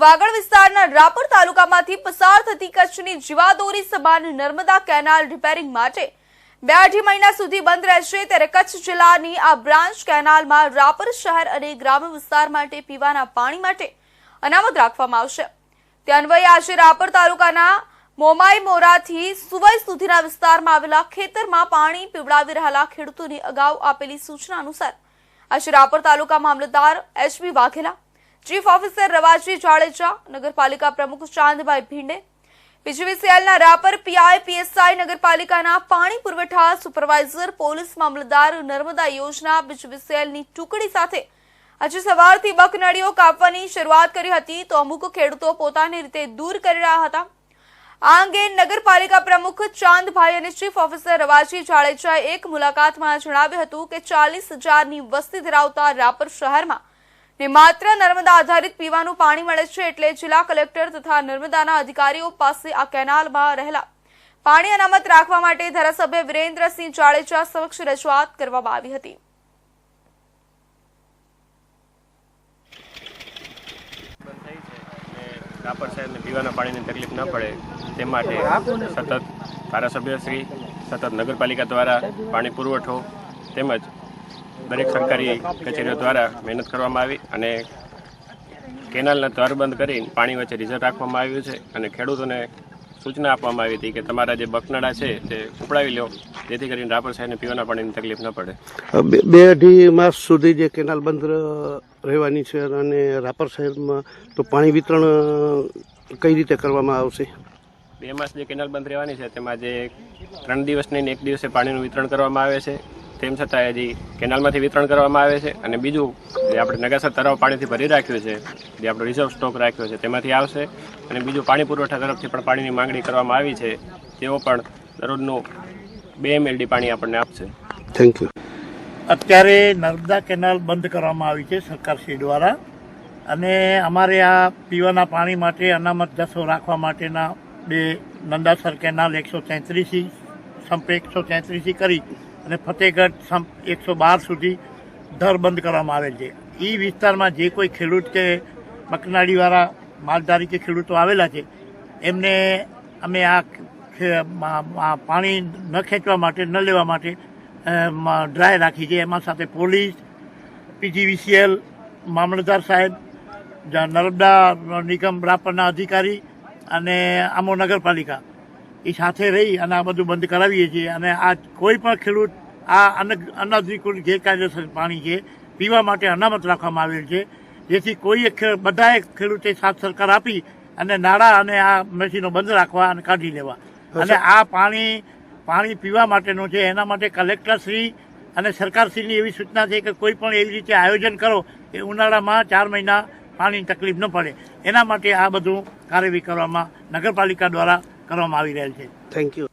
વાગડ વિસ્તારના રાપર તાલુકામાંથી પસાર થતી કચ્છની જીવાદોરી સમાન નર્મદા કેનાલ રિપેરિંગ માટે બે અઢી મહિના સુધી બંધ રહેશે ત્યારે કચ્છ જિલ્લાની આ બ્રાન્ચ કેનાલમાં રાપર શહેર અને ગ્રામ્ય વિસ્તાર માટે પીવાના પાણી માટે અનામત રાખવામાં આવશે. તે અન્વયે આજે રાપર તાલુકાના મોમાઈ મોરાથી સુવઈ સુધીના વિસ્તારમાં આવેલા ખેતરમાં પાણી પીવડાવી રહેલા ખેડૂતોની અગાઉ આપેલી સૂચના અનુસાર આજે Rapar taluka mamlatdar HB Vaghela chief officer Ravaji Jadeja નગરપાલિકા પ્રમુખ ચાંદભાઈ ભીંડે પીજીવીસીએલના રાપર પીઆઈ પીએસઆઈ નગરપાલિકાના પાણી પુરવઠા સુપરવાઇઝર પોલીસ મામલતદાર નર્મદા યોજના પીજીવીસીએલની ટુકડી સાથે આજે સવારથી બકનળીઓ કાપવાની શરૂઆત કરી હતી. તો અમુક ખેડૂતો પોતાની રીતે દૂર કરી રહ્યા હતા. આ અંગે નગરપાલિકા પ્રમુખ ચાંદભાઈ અને ચીફ ઓફિસર રવાજી જાડેજાએ એક મુલાકાતમાં જણાવ્યું હતું કે ચાલીસ હજારની વસ્તી ધરાવતા રાપર શહેરમાં ને માત્ર નર્મદા આધારિત પીવાનું પાણી મળે છે એટલે જિલ્લા કલેક્ટર તથા નર્મદાના અધિકારીઓ પાસે આ કેનાલમાં રહેલા પાણી અનામત રાખવા માટે ધારાસભ્ય વિરેન્દ્રસિંહ જાડેજા સમક્ષ રજૂઆત કરવામાં આવી હતી. રાપર શહેરને પીવાના પાણીની તકલીફ ન પડે તે માટે સતત ધારાસભ્યશ્રી, સતત નગરપાલિકા દ્વારા પાણી પુરવઠો તેમજ દરેક સરકારી કચેરીઓ દ્વારા મહેનત કરવામાં આવી અને કેનાલના દ્વાર બંધ કરી પાણી વચ્ચે રિઝર્વ રાખવામાં આવ્યું છે અને ખેડૂતોને સૂચના આપવામાં આવી હતી કે તમારા જે બકનાળા છે તે ઉપડાવી લો જેથી કરીને રાપર શહેરને પીવાના પાણીની તકલીફ ન પડે. બે- અઢી માસ સુધી જે કેનાલ બંધ રહેવાની છે અને રાપર શહેરમાં તો પાણી વિતરણ કઈ રીતે કરવામાં આવશે? બે માસ જે કેનાલ બંધ રહેવાની છે તેમાં જે ત્રણ દિવસ નહીં ને એક દિવસે પાણીનું વિતરણ કરવામાં આવે છે. તેમ છતાં હજી કેનાલમાંથી વિતરણ કરવામાં આવે છે અને બીજું જે આપણે નગાસર તળાવ પાણીથી ભરી રાખ્યું છે જે આપણો રિઝર્વ સ્ટોક રાખ્યો છે તેમાંથી આવશે. અને બીજું પાણી પુરવઠા તરફથી પણ પાણીની માંગણી કરવામાં આવી છે તેઓ પણ દરરોજનું બે એમએલડી પાણી આપણને આપશે. થેન્ક યુ અત્યારે નર્મદા કેનાલ બંધ કરવામાં આવી છે સરકારશ્રી દ્વારા. અને અમારે આ પીવાના પાણી માટે અનામત જથ્થો રાખવા માટેના બે નંદાસર કેનાલ એકસો તેત્રીસી સંપ એકસો તેત્રીસી કરી અને ફતેહગઢ એકસો બાર સુધી દર બંધ કરવામાં આવેલ છે. એ વિસ્તારમાં જે કોઈ ખેડૂત કે મકનાડીવાળા માલધારી કે ખેડૂતો આવેલા છે, એમને અમે આ પાણી ન ખેંચવા માટે, ન લેવા માટે ડ્રાય રાખી છે. એમાં સાથે પોલીસ, પીજીવીસીએલ, મામલતદાર સાહેબ નર્મદા નિગમ રાપરના અધિકારી અને આમો નગરપાલિકા. એ સાથે રહી અને આ બધું બંધ કરાવીએ છીએ. અને આ કોઈ પણ ખેડૂત આ અન અનધિકૃત ગેરકાયદેસર પાણી છે પીવા માટે અનામત રાખવામાં આવેલ છે. જેથી કોઈ બધાએ ખેડૂતે સાથ સરકાર આપી અને નાળા અને આ મશીનો બંધ રાખવા અને કાઢી લેવા. અને આ પાણી પાણી પીવા માટેનું છે. એના માટે કલેક્ટરશ્રી અને સરકારશ્રીની એવી સૂચના છે કે કોઈ પણ એવી રીતે આયોજન કરો કે ઉનાળામાં ચાર મહિના પાણીની તકલીફ ન પડે. એના માટે આ બધું કાર્યવાહી કરવામાં નગરપાલિકા દ્વારા કરવામાં આવી રહેલ છે. Thank you